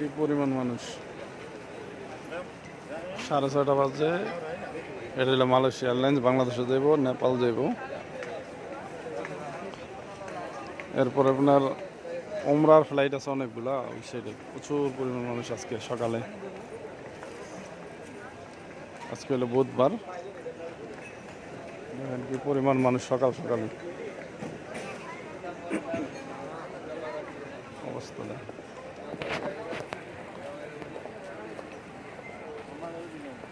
কি পরিমাণ মানুষ। সাড়ে ছয়টা বাজে। এটা হলো মালয়েশিয়া এয়ারলাইন্স, বাংলাদেশে যাইব, নেপাল যাইব। এরপর আপনার ওমরার ফ্লাইট আছে অনেকগুলা, ওই সাইডে প্রচুর পরিমাণ মানুষ আজকে সকালে। আজকে হলো বুধবার। কি পরিমাণ মানুষ সকাল সকালে অবস্থা দেখ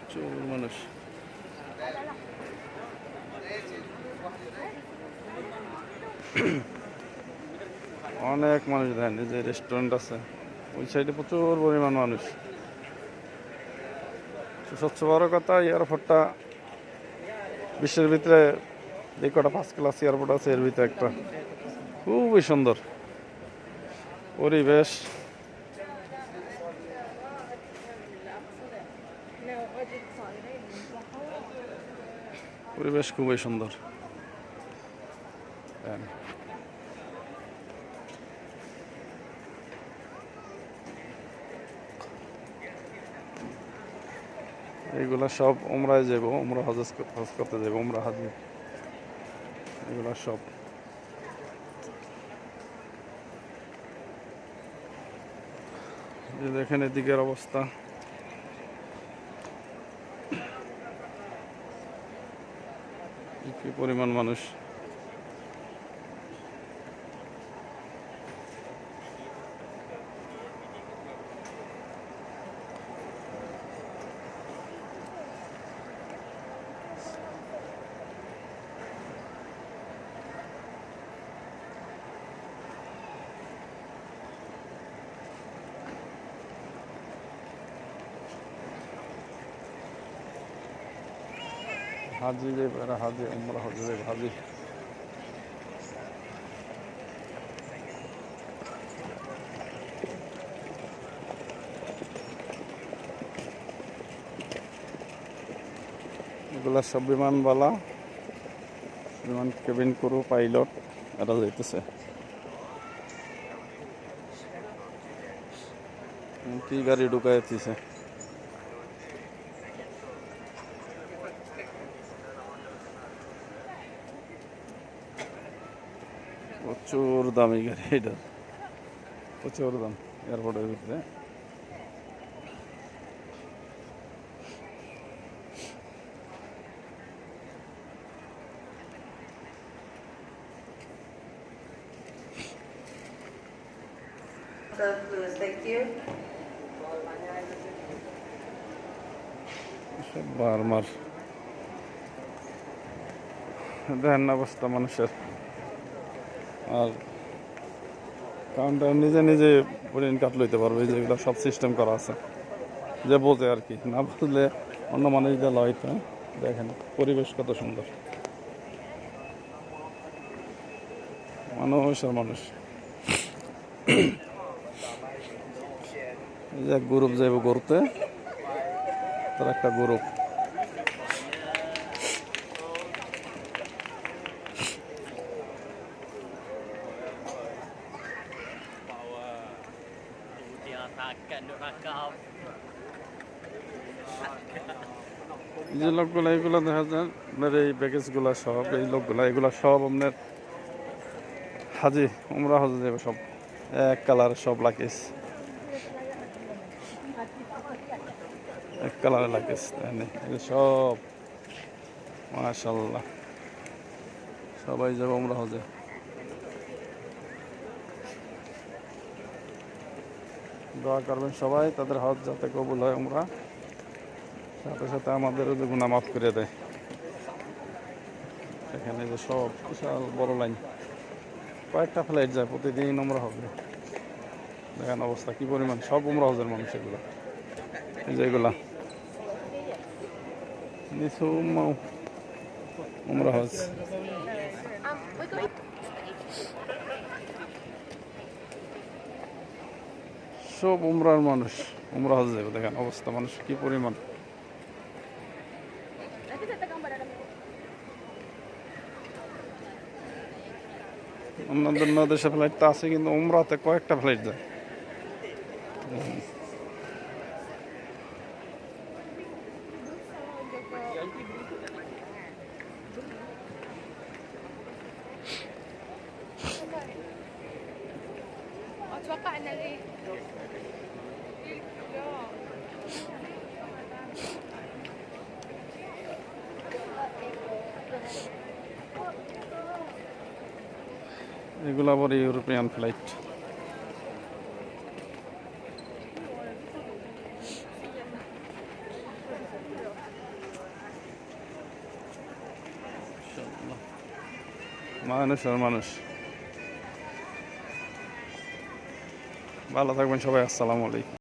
প্রচুর মানুষ। অনেক মানুষ দেখেন যে রেস্টুরেন্ট আছে, ওই সাইডে প্রচুর পরিমাণ মানুষ। সবচেয়ে বড় কথা এয়ারপোর্টটা বিশ্বের ভিতরে যে কটা পাঁচ ক্লাস এয়ারপোর্ট আছে, এর ভিতরে একটা। খুবই সুন্দর। পরিবেশ পরিবেশ খুবই সুন্দর। এগুলা সব ওমরায় যাব ওমরা হজ করতে যাব ওমরা হাজি এগুলা সব। দেখেন এদিকের অবস্থা। কি পরিমাণ মানুষ? হাজি এরা হাজি আমরা হাজি যাইব হাজি এগুলা সব বিমানবালা, বিমান কেবিন ক্রু, পাইলট, এরা যাইতেছে। কি গাড়ি ঢুকাইতেছে? প্রচুর দামি গাড়ি এটা প্রচুর দাম এয়ারপোর্টের ভিতরে So, Louis, thank you. সব বারমার দেখেন না অবস্থা মানুষের আর কাউন্টার নিজে নিজে প্রিন্ট কাট লইতে পারবে যেগুলো সব সিস্টেম করা আছে। যে বোঝে আর কি, না বুঝলে অন্য মানুষ দিয়ে লইতে দেখেন, পরিবেশ কত সুন্দর। মানুষ আর মানুষ। যে গ্রুপ যাইব ঘুরতে তার একটা গ্রুপ যে লোকগুলো, এগুলো দেখা যায়, আপনার এই প্যাকেজগুলো সব, এই লোকগুলো, এগুলো সব আপনার হাজি, উমরা হজে যাবে সব। এক কালার সব লাকিস এক কালারের লাকিস সব। মাশাল্লাহ সবাই যাবে উমরা হজে। দোয়া করবেন সবাই, তাদের হজ যাতে কবুল হয় আমরা সাথে সাথে আমাদেরও যে গুণা মাফ করে দেয়। এখানে যে সব বিশাল বড় লাইন। কয়েকটা ফ্লাইট যায়, প্রতিদিন আমরা হবে। দেখেন অবস্থা, কি পরিমাণ। সব উমরা হজের মানুষ এগুলো। এই যে এগুলা। নিচু উমরা হজ। সব উমরার মানুষ, উমরা হজ যাবে দেখেন অবস্থা, মানুষ কি পরিমাণ। অন্যান্য অন্য দেশে ফ্লাইট তো আছে, কিন্তু উমরাতে কয়েকটা ফ্লাইট যায়। اتوقع ان এগুলো আবার ইউরোপিয়ান ফ্লাইট। মানুষ আর মানুষ। ভালো থাকবেন সবাই আসসালামু আলাইকুম।